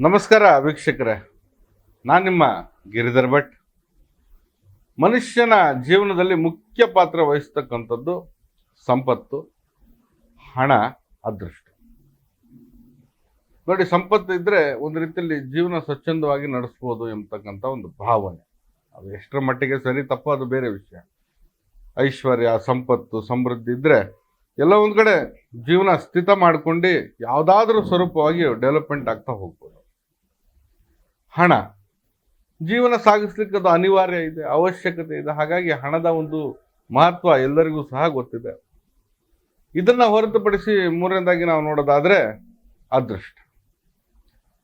ನಮಸ್ಕಾರ ವೀಕ್ಷಕರೇ. ನಾನು ನಿಮ್ಮ ಗಿರಿಧರ್ ಭಟ್. ಮನುಷ್ಯನ ಜೀವನದಲ್ಲಿ ಮುಖ್ಯ ಪಾತ್ರ ವಹಿಸ್ತಕ್ಕಂಥದ್ದು ಸಂಪತ್ತು, ಹಣ, ಅದೃಷ್ಟ. ನೋಡಿ, ಸಂಪತ್ತು ಇದ್ದರೆ ಒಂದು ರೀತಿಯಲ್ಲಿ ಜೀವನ ಸ್ವಚ್ಛಂದವಾಗಿ ನಡೆಸ್ಬೋದು ಎಂಬತಕ್ಕಂಥ ಒಂದು ಭಾವನೆ. ಅದು ಎಷ್ಟರ ಮಟ್ಟಿಗೆ ಸರಿ, ತಪ್ಪು, ಅದು ಬೇರೆ ವಿಷಯ. ಐಶ್ವರ್ಯ, ಸಂಪತ್ತು, ಸಮೃದ್ಧಿ ಇದ್ದರೆ ಎಲ್ಲ ಒಂದು ಕಡೆ ಜೀವನ ಸ್ಥಿತ ಮಾಡ್ಕೊಂಡು ಯಾವುದಾದ್ರೂ ಸ್ವರೂಪವಾಗಿ ಡೆವಲಪ್ಮೆಂಟ್ ಆಗ್ತಾ ಹೋಗ್ಬೋದು. ಹಣ. ಜೀವನ ಸಾಗಿಸ್ಲಿಕ್ಕೆ ಅದು ಅನಿವಾರ್ಯ ಇದೆ, ಅವಶ್ಯಕತೆ ಇದೆ. ಹಾಗಾಗಿ ಹಣದ ಒಂದು ಮಹತ್ವ ಎಲ್ಲರಿಗೂ ಸಹ ಗೊತ್ತಿದೆ. ಇದನ್ನ ಹೊರತುಪಡಿಸಿ ಮೂರನೇದಾಗಿ ನಾವು ನೋಡೋದಾದರೆ ಅದೃಷ್ಟ.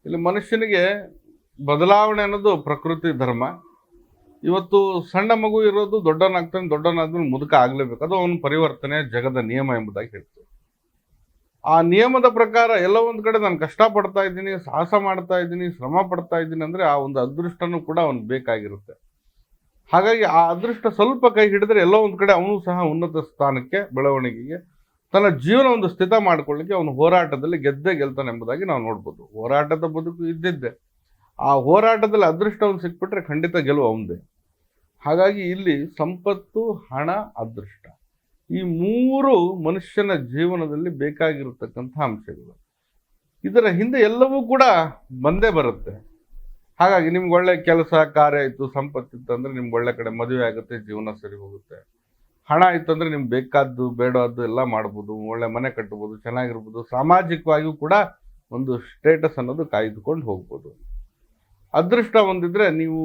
ಇಲ್ಲಿ ಮನುಷ್ಯನಿಗೆ ಬದಲಾವಣೆ ಅನ್ನೋದು ಪ್ರಕೃತಿ ಧರ್ಮ. ಇವತ್ತು ಸಣ್ಣ ಮಗು ಇರೋದು ದೊಡ್ಡವನಾಗ್ತಾನೆ ದೊಡ್ಡವನಾದ್ಮೇಲೆ ಮುದುಕ ಆಗ್ಲೇಬೇಕು. ಅದು ಅವನ ಪರಿವರ್ತನೆ ಜಗದ ನಿಯಮ ಎಂಬುದಾಗಿ ಹೇಳ್ತೀವಿ. ಆ ನಿಯಮದ ಪ್ರಕಾರ ಎಲ್ಲ ಒಂದು ಕಡೆ ನಾನು ಕಷ್ಟ ಪಡ್ತಾ ಇದ್ದೀನಿ, ಸಾಹಸ ಮಾಡ್ತಾ ಇದ್ದೀನಿ, ಶ್ರಮ ಪಡ್ತಾ ಇದ್ದೀನಿ ಅಂದರೆ ಆ ಒಂದು ಅದೃಷ್ಟನೂ ಕೂಡ ಅವ್ನಿಗೆ ಬೇಕಾಗಿರುತ್ತೆ. ಹಾಗಾಗಿ ಆ ಅದೃಷ್ಟ ಸ್ವಲ್ಪ ಕೈ ಹಿಡಿದ್ರೆ ಎಲ್ಲ ಒಂದು ಕಡೆ ಅವನು ಸಹ ಉನ್ನತ ಸ್ಥಾನಕ್ಕೆ, ಬೆಳವಣಿಗೆಗೆ, ತನ್ನ ಜೀವನ ಒಂದು ಸ್ಥಿತ ಮಾಡ್ಕೊಳ್ಳಿಕ್ಕೆ ಅವನು ಹೋರಾಟದಲ್ಲಿ ಗೆದ್ದೇ ಗೆಲ್ತಾನೆ ಎಂಬುದಾಗಿ ನಾವು ನೋಡ್ಬೋದು. ಹೋರಾಟದ ಬದುಕು ಇದ್ದಿದ್ದೆ. ಆ ಹೋರಾಟದಲ್ಲಿ ಅದೃಷ್ಟ ಅವ್ನು ಸಿಕ್ಬಿಟ್ರೆ ಖಂಡಿತ ಗೆಲುವು ಅವನದೇ. ಹಾಗಾಗಿ ಇಲ್ಲಿ ಸಂಪತ್ತು, ಹಣ, ಅದೃಷ್ಟ. ಈ ಮೂರು ಮನುಷ್ಯನ ಜೀವನದಲ್ಲಿ ಬೇಕಾಗಿರತಕ್ಕಂಥ ಅಂಶಗಳು. ಇದರ ಹಿಂದೆ ಎಲ್ಲವೂ ಕೂಡ ಬಂದೇ ಬರುತ್ತೆ. ಹಾಗಾಗಿ ನಿಮ್ಗೆ ಒಳ್ಳೆ ಕೆಲಸ, ಕಾರ್ಯ ಆಯಿತು ಸಂಪತ್ತಿತ್ತು ಅಂದ್ರೆ ನಿಮ್ಗೆ ಒಳ್ಳೆ ಕಡೆ ಮದುವೆ ಆಗುತ್ತೆ, ಜೀವನ ಸರಿ ಹೋಗುತ್ತೆ. ಹಣ ಇತ್ತು ಅಂದರೆ ನಿಮ್ಗೆ ಬೇಕಾದ್ದು, ಬೇಡದ್ದು ಎಲ್ಲ ಮಾಡ್ಬೋದು, ಒಳ್ಳೆ ಮನೆ ಕಟ್ಬೋದು, ಚೆನ್ನಾಗಿರ್ಬೋದು, ಸಾಮಾಜಿಕವಾಗಿಯೂ ಕೂಡ ಒಂದು ಸ್ಟೇಟಸ್ ಅನ್ನೋದು ಕಾಯ್ದುಕೊಂಡು ಹೋಗ್ಬೋದು. ಅದೃಷ್ಟ ಹೊಂದಿದ್ರೆ ನೀವು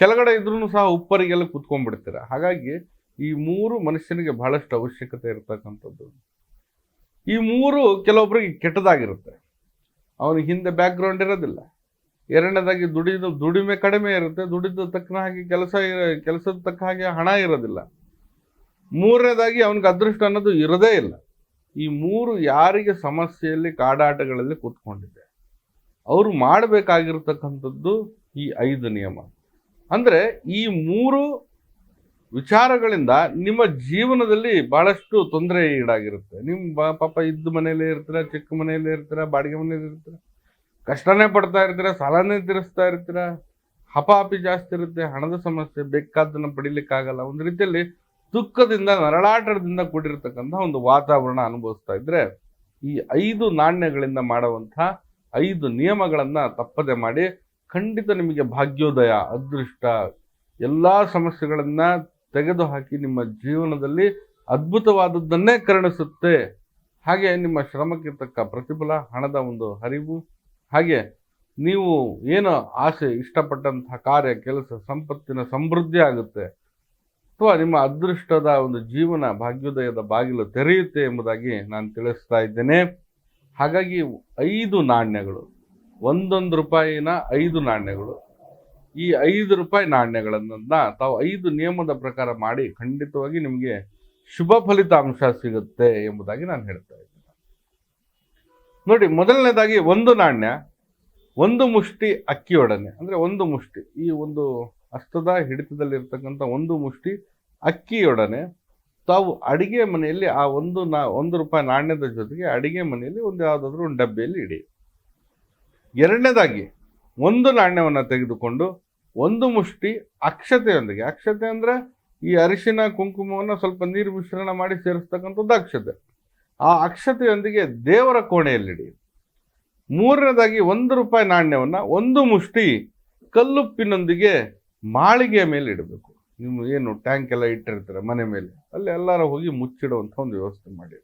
ಕೆಳಗಡೆ ಇದ್ರೂ ಸಹ ಉಪ್ಪರಿಗೆಲ್ಲ ಕುತ್ಕೊಂಡ್ಬಿಡ್ತೀರ. ಹಾಗಾಗಿ ಈ ಮೂರು ಮನುಷ್ಯನಿಗೆ ಬಹಳಷ್ಟು ಅವಶ್ಯಕತೆ ಇರತಕ್ಕಂಥದ್ದು. ಈ ಮೂರು ಕೆಲವೊಬ್ಬರಿಗೆ ಕೆಟ್ಟದಾಗಿರುತ್ತೆ. ಅವನಿಗೆ ಹಿಂದೆ ಬ್ಯಾಕ್ಗ್ರೌಂಡ್ ಇರೋದಿಲ್ಲ. ಎರಡನೇದಾಗಿ ದುಡಿದು, ದುಡಿಮೆ ಕಡಿಮೆ ಇರುತ್ತೆ. ದುಡಿದ ತಕ್ಕನ ಹಾಗೆ ಕೆಲಸ ಕೆಲಸದ ತಕ್ಕ ಹಾಗೆ ಹಣ ಇರೋದಿಲ್ಲ. ಮೂರನೇದಾಗಿ ಅವನಿಗೆ ಅದೃಷ್ಟ ಅನ್ನೋದು ಇರೋದೇ ಇಲ್ಲ. ಈ ಮೂರು ಯಾರಿಗೆ ಸಮಸ್ಯೆಯಲ್ಲಿ, ಕಾಡಾಟಗಳಲ್ಲಿ ಕೂತ್ಕೊಂಡಿದೆ. ಅವರು ಮಾಡಬೇಕಾಗಿರ್ತಕ್ಕಂಥದ್ದು ಈ ಐದು ನಿಯಮ. ಅಂದರೆ ಈ ಮೂರು ವಿಚಾರಗಳಿಂದ ನಿಮ್ಮ ಜೀವನದಲ್ಲಿ ಬಹಳಷ್ಟು ತೊಂದರೆ ಈಡಾಗಿರುತ್ತೆ. ನಿಮ್ಮ ಪಾಪ ಇದ್ದ ಮನೆಯಲ್ಲೇ ಇರ್ತೀರ, ಚಿಕ್ಕ ಮನೆಯಲ್ಲೇ ಇರ್ತೀರ, ಬಾಡಿಗೆ ಮನೆಯಲ್ಲಿ ಇರ್ತೀರ? ಕಷ್ಟನೇ ಪಡ್ತಾ ಇರ್ತೀರ, ಸಾಲನೇ ತೀರಿಸ್ತಾ ಇರ್ತೀರ? ಹಪಾಪಿ ಜಾಸ್ತಿ ಇರುತ್ತೆ, ಹಣದ ಸಮಸ್ಯೆ, ಬೇಕಾದ್ದನ್ನು ಪಡಿಲಿಕ್ಕಾಗಲ್ಲ. ಒಂದು ರೀತಿಯಲ್ಲಿ ದುಃಖದಿಂದ, ನರಳಾಟದಿಂದ ಕೂಡಿರ್ತಕ್ಕಂಥ ಒಂದು ವಾತಾವರಣ ಅನುಭವಿಸ್ತಾ ಇದ್ರೆ, ಈ ಐದು ನಾಣ್ಯಗಳಿಂದ ಮಾಡುವಂಥ ಐದು ನಿಯಮಗಳನ್ನು ತಪ್ಪದೆ ಮಾಡಿ ಖಂಡಿತ ನಿಮಗೆ ಭಾಗ್ಯೋದಯ, ಅದೃಷ್ಟ, ಎಲ್ಲ ಸಮಸ್ಯೆಗಳನ್ನ ತೆಗೆದುಹಾಕಿ ನಿಮ್ಮ ಜೀವನದಲ್ಲಿ ಅದ್ಭುತವಾದದ್ದನ್ನೇ ಕರುಣಿಸುತ್ತೆ. ಹಾಗೆ ನಿಮ್ಮ ಶ್ರಮಕ್ಕೆ ತಕ್ಕ ಪ್ರತಿಫಲ, ಹಣದ ಒಂದು ಹರಿವು. ಹಾಗೆ ನೀವು ಏನು ಆಸೆ, ಇಷ್ಟಪಟ್ಟಂತಹ ಕಾರ್ಯ, ಕೆಲಸ, ಸಂಪತ್ತಿನ ಸಮೃದ್ಧಿ ಆಗುತ್ತೆ. ಅಥವಾ ನಿಮ್ಮ ಅದೃಷ್ಟದ ಒಂದು ಜೀವನ ಭಾಗ್ಯೋದಯದ ಬಾಗಿಲು ತೆರೆಯುತ್ತೆ ಎಂಬುದಾಗಿ ನಾನು ತಿಳಿಸ್ತಾ ಇದ್ದೇನೆ. ಹಾಗಾಗಿ ಐದು ನಾಣ್ಯಗಳು. ಒಂದೊಂದು ರೂಪಾಯಿನ ಐದು ನಾಣ್ಯಗಳು. ಈ ಐದು ರೂಪಾಯಿ ನಾಣ್ಯಗಳನ್ನ ತಾವು ಐದು ನಿಯಮದ ಪ್ರಕಾರ ಮಾಡಿ ಖಂಡಿತವಾಗಿ ನಿಮಗೆ ಶುಭ ಫಲಿತಾಂಶ ಸಿಗುತ್ತೆ ಎಂಬುದಾಗಿ ನಾನು ಹೇಳ್ತಾ ಇದ್ದೇನೆ. ನೋಡಿ, ಮೊದಲನೇದಾಗಿ ಒಂದು ನಾಣ್ಯ, ಒಂದು ಮುಷ್ಟಿ ಅಕ್ಕಿಯೊಡನೆ. ಅಂದ್ರೆ ಒಂದು ಮುಷ್ಟಿ, ಈ ಒಂದು ಹಸ್ತದ ಹಿಡಿತದಲ್ಲಿ ಇರ್ತಕ್ಕಂಥ ಒಂದು ಮುಷ್ಟಿ ಅಕ್ಕಿಯೊಡನೆ. ತಾವು ಅಡಿಗೆ ಮನೆಯಲ್ಲಿ ಆ ಒಂದು ನಾ, ಒಂದು ರೂಪಾಯಿ ನಾಣ್ಯದ ಜೊತೆಗೆ ಅಡಿಗೆ ಮನೆಯಲ್ಲಿ ಒಂದು ಯಾವುದಾದ್ರೂ ಒಂದು ಡಬ್ಬಿಯಲ್ಲಿ ಇಡಿ. ಎರಡನೇದಾಗಿ, ಒಂದು ನಾಣ್ಯವನ್ನು ತೆಗೆದುಕೊಂಡು ಒಂದು ಮುಷ್ಟಿ ಅಕ್ಷತೆಯೊಂದಿಗೆ. ಅಕ್ಷತೆ ಅಂದ್ರೆ ಈ ಅರಿಶಿನ, ಕುಂಕುಮವನ್ನು ಸ್ವಲ್ಪ ನೀರು ಮಿಶ್ರಣ ಮಾಡಿ ಸೇರಿಸ್ತಕ್ಕಂಥದ್ದು ಅಕ್ಷತೆ. ಆ ಅಕ್ಷತೆಯೊಂದಿಗೆ ದೇವರ ಕೋಣೆಯಲ್ಲಿಡಿ ಮೂರನೇದಾಗಿ ಒಂದು ರೂಪಾಯಿ ನಾಣ್ಯವನ್ನ ಒಂದು ಮುಷ್ಟಿ ಕಲ್ಲುಪ್ಪಿನೊಂದಿಗೆ ಮಾಳಿಗೆಯ ಮೇಲೆ ಇಡಬೇಕು. ನಿಮ್ಮ ಏನು ಟ್ಯಾಂಕ್ ಎಲ್ಲ ಇಟ್ಟಿರ್ತಾರೆ ಮನೆ ಮೇಲೆ, ಅಲ್ಲಿ ಎಲ್ಲರೂ ಹೋಗಿ ಮುಚ್ಚಿಡುವಂಥ ಒಂದು ವ್ಯವಸ್ಥೆ ಮಾಡಿ.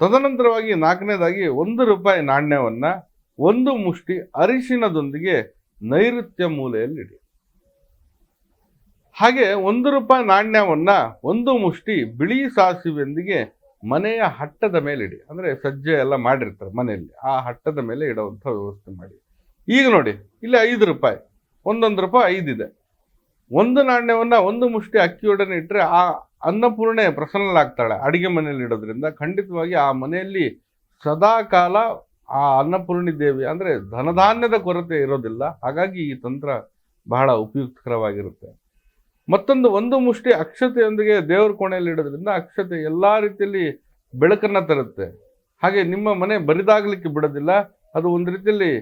ತದನಂತರವಾಗಿ ನಾಲ್ಕನೇದಾಗಿ ಒಂದು ರೂಪಾಯಿ ನಾಣ್ಯವನ್ನ ಒಂದು ಮುಷ್ಟಿ ಅರಿಶಿನದೊಂದಿಗೆ ನೈಋತ್ಯ ಮೂಲೆಯಲ್ಲಿ ಇಡಿ. ಹಾಗೆ ಒಂದು ರೂಪಾಯಿ ನಾಣ್ಯವನ್ನ, ಒಂದು ಮುಷ್ಟಿ ಬಿಳಿ ಸಾಸಿವೆಂದಿಗೆ ಮನೆಯ ಹಟ್ಟದ ಮೇಲೆ ಇಡಿ. ಅಂದ್ರೆ ಸಜ್ಜೆ ಎಲ್ಲ ಮಾಡಿರ್ತಾರೆ ಮನೆಯಲ್ಲಿ, ಆ ಹಟ್ಟದ ಮೇಲೆ ಇಡುವಂಥ ವ್ಯವಸ್ಥೆ ಮಾಡಿ. ಈಗ ನೋಡಿ, ಇಲ್ಲಿ ಐದು ರೂಪಾಯಿ, ಒಂದೊಂದು ರೂಪಾಯಿ ಐದಿದೆ ಒಂದು ನಾಣ್ಯವನ್ನ, ಒಂದು ಮುಷ್ಟಿ ಅಕ್ಕಿಯೊಡನೆ ಇಟ್ಟರೆ ಆ ಅನ್ನಪೂರ್ಣೆ ಪ್ರಸನ್ನಲಾಗ್ತಾಳೆ ಅಡಿಗೆ ಮನೆಯಲ್ಲಿ ಇಡೋದ್ರಿಂದ. ಖಂಡಿತವಾಗಿ ಆ ಮನೆಯಲ್ಲಿ ಸದಾ ಕಾಲ ಆ ಅನ್ನಪೂರ್ಣಿ ದೇವಿ ಅಂದ್ರೆ ಧನಧಾನ್ಯದ ಕೊರತೆ ಇರೋದಿಲ್ಲ. ಹಾಗಾಗಿ ಈ ತಂತ್ರ ಬಹಳ ಉಪಯುಕ್ತಕರವಾಗಿರುತ್ತೆ. ಮತ್ತೊಂದು ಒಂದು ಮುಷ್ಟಿ ಅಕ್ಷತೆಯೊಂದಿಗೆ ದೇವರ ಕೋಣೆಯಲ್ಲಿ ಇಡೋದ್ರಿಂದ ಅಕ್ಷತೆ ಎಲ್ಲಾ ರೀತಿಯಲ್ಲಿ ಬೆಳಕನ್ನು ತರುತ್ತೆ. ಹಾಗೆ ನಿಮ್ಮ ಮನೆ ಬರಿದಾಗಲಿಕ್ಕೆ ಬಿಡೋದಿಲ್ಲ. ಅದು ಒಂದು ರೀತಿಯಲ್ಲಿ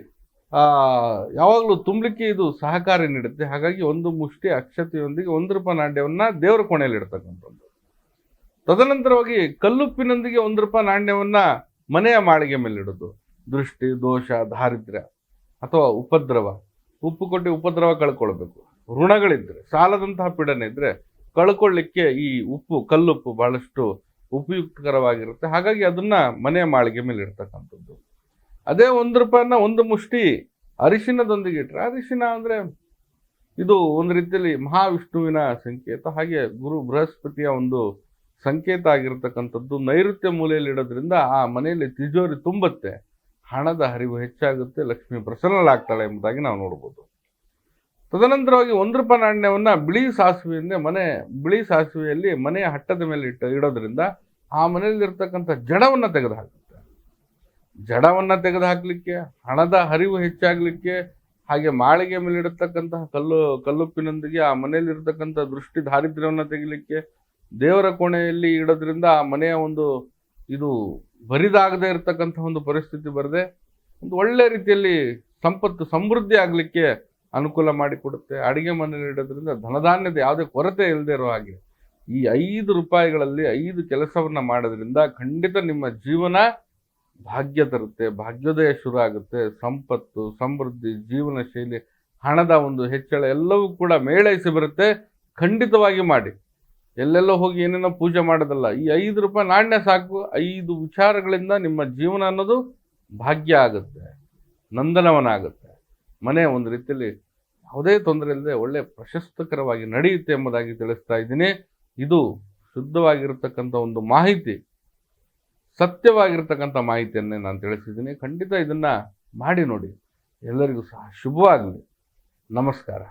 ಯಾವಾಗಲೂ ತುಂಬಲಿಕ್ಕೆ ಇದು ಸಹಕಾರಿ ನೀಡುತ್ತೆ. ಹಾಗಾಗಿ ಒಂದು ಮುಷ್ಟಿ ಅಕ್ಷತೆಯೊಂದಿಗೆ ಒಂದು ರೂಪಾಯಿ ನಾಣ್ಯವನ್ನು ದೇವರ ಕೋಣೆಯಲ್ಲಿ ಇಡ್ತಕ್ಕಂಥದ್ದು. ತದನಂತರವಾಗಿ ಕಲ್ಲುಪ್ಪಿನೊಂದಿಗೆ ಒಂದು ರೂಪಾಯಿ ನಾಣ್ಯವನ್ನು ಮನೆಯ ಮಾಳಿಗೆ ಮೇಲೆ ಇಡೋದು ದೃಷ್ಟಿ, ದೋಷ, ದಾರಿದ್ರ್ಯ ಅಥವಾ ಉಪದ್ರವ. ಉಪ್ಪು ಕೊಟ್ಟು ಉಪದ್ರವ ಕಳ್ಕೊಳ್ಬೇಕು. ಋಣಗಳಿದ್ರೆ, ಸಾಲದಂತಹ ಪೀಡನೆ ಇದ್ರೆ ಕಳ್ಕೊಳ್ಳಿಕ್ಕೆ ಈ ಉಪ್ಪು, ಕಲ್ಲುಪ್ಪು ಬಹಳಷ್ಟು ಉಪಯುಕ್ತಕರವಾಗಿರುತ್ತೆ. ಹಾಗಾಗಿ ಅದನ್ನ ಮನೆಯ ಮಾಳಿಗೆ ಮೇಲೆ ಇಡ್ತಕ್ಕಂಥದ್ದು. ಅದೇ ಒಂದು ರೂಪಾಯಿನ ಒಂದು ಮುಷ್ಟಿ ಅರಿಶಿನದೊಂದಿಗೆ ಇಟ್ರೆ, ಅರಿಶಿನ ಅಂದ್ರೆ ಇದು ಒಂದು ರೀತಿಯಲ್ಲಿ ಮಹಾವಿಷ್ಣುವಿನ ಸಂಕೇತ, ಹಾಗೆ ಗುರು ಬೃಹಸ್ಪತಿಯ ಒಂದು ಸಂಕೇತ ಆಗಿರತಕ್ಕಂಥದ್ದು. ನೈಋತ್ಯ ಮೂಲೆಯಲ್ಲಿ ಇಡೋದ್ರಿಂದ ಆ ಮನೆಯಲ್ಲಿ ತಿಜೋರಿ ತುಂಬುತ್ತೆ. ಹಣದ ಹರಿವು ಹೆಚ್ಚಾಗುತ್ತೆ, ಲಕ್ಷ್ಮಿ ಪ್ರಸನ್ನಳಾಗ್ತಾಳೆ ಎಂಬುದಾಗಿ ನಾವು ನೋಡ್ಬೋದು. ತದನಂತರವಾಗಿ ಒಂದು ರೂಪಾಯಿ ನಾಣ್ಯವನ್ನ ಬಿಳಿ ಸಾಸಿವೆಯಿಂದ ಮನೆ, ಬಿಳಿ ಸಾಸಿವೆಯಲ್ಲಿ ಮನೆಯ ಹಟ್ಟದ ಮೇಲೆ ಇಟ್ಟು, ಇಡೋದ್ರಿಂದ ಆ ಮನೆಯಲ್ಲಿ ಇರ್ತಕ್ಕಂಥ ಜಡವನ್ನ ತೆಗೆದು ಹಾಕುತ್ತೆ ಜಡವನ್ನ ತೆಗೆದು ಹಾಕ್ಲಿಕ್ಕೆ ಹಣದ ಹರಿವು ಹೆಚ್ಚಾಗಲಿಕ್ಕೆ, ಹಾಗೆ ಮಾಳಿಗೆ ಮೇಲೆ ಇಡತಕ್ಕಂತಹ ಕಲ್ಲು, ಕಲ್ಲುಪ್ಪಿನೊಂದಿಗೆ ಆ ಮನೆಯಲ್ಲಿ ಇರತಕ್ಕಂಥ ದೃಷ್ಟಿ ದಾರಿದ್ರ್ಯವನ್ನು ತೆಗಿಲಿಕ್ಕೆ, ದೇವರ ಕೋಣೆಯಲ್ಲಿ ಇಡೋದ್ರಿಂದ ಆ ಮನೆಯ ಒಂದು ಇದು ಬರಿದಾಗದೇ ಇರತಕ್ಕಂಥ ಒಂದು ಪರಿಸ್ಥಿತಿ ಬರದೆ ಒಂದು ಒಳ್ಳೆ ರೀತಿಯಲ್ಲಿ ಸಂಪತ್ತು ಸಮೃದ್ಧಿ ಆಗಲಿಕ್ಕೆ ಅನುಕೂಲ ಮಾಡಿಕೊಡುತ್ತೆ. ಅಡಿಗೆ ಮನೆ ನೀಡೋದ್ರಿಂದ ಧನಧಾನ್ಯದ ಯಾವುದೇ ಕೊರತೆ ಇಲ್ಲದೆ ಇರೋ ಹಾಗೆ ಈ ಐದು ರೂಪಾಯಿಗಳಲ್ಲಿ ಐದು ಕೆಲಸವನ್ನ ಮಾಡೋದ್ರಿಂದ ಖಂಡಿತ ನಿಮ್ಮ ಜೀವನ ಭಾಗ್ಯ ತರುತ್ತೆ, ಭಾಗ್ಯೋದಯ ಶುರು ಆಗುತ್ತೆ. ಸಂಪತ್ತು, ಸಮೃದ್ಧಿ ಜೀವನ ಶೈಲಿ ಹಣದ ಒಂದು ಹೆಚ್ಚಳ ಎಲ್ಲವೂ ಕೂಡ ಮೇಳೈಸಿ ಬರುತ್ತೆ. ಖಂಡಿತವಾಗಿ ಮಾಡಿ. ಎಲ್ಲೆಲ್ಲೋ ಹೋಗಿ ಏನೇನೋ ಪೂಜೆ ಮಾಡೋದಲ್ಲ, ಈ ಐದು ರೂಪಾಯಿ ನಾಣ್ಯ ಸಾಕು, ಐದು ವಿಚಾರಗಳಿಂದ ನಿಮ್ಮ ಜೀವನ ಅನ್ನೋದು ಭಾಗ್ಯ ಆಗುತ್ತೆ ನಂದನವನ ಆಗುತ್ತೆ ಮನೆ ಒಂದು ರೀತಿಯಲ್ಲಿ ಯಾವುದೇ ತೊಂದರೆ ಇಲ್ಲದೆ ಒಳ್ಳೆ ಪ್ರಶಸ್ತಕರವಾಗಿ ನಡೆಯುತ್ತೆ ಎಂಬುದಾಗಿ ತಿಳಿಸ್ತಾ ಇದ್ದೀನಿ. ಇದು ಶುದ್ಧವಾಗಿರತಕ್ಕಂಥ ಒಂದು ಮಾಹಿತಿ, ಸತ್ಯವಾಗಿರ್ತಕ್ಕಂಥ ಮಾಹಿತಿಯನ್ನೇ ನಾನು ತಿಳಿಸಿದ್ದೀನಿ. ಖಂಡಿತ ಇದನ್ನು ಮಾಡಿ ನೋಡಿ. ಎಲ್ಲರಿಗೂ ಸಹ ಶುಭವಾಗಲಿ. ನಮಸ್ಕಾರ.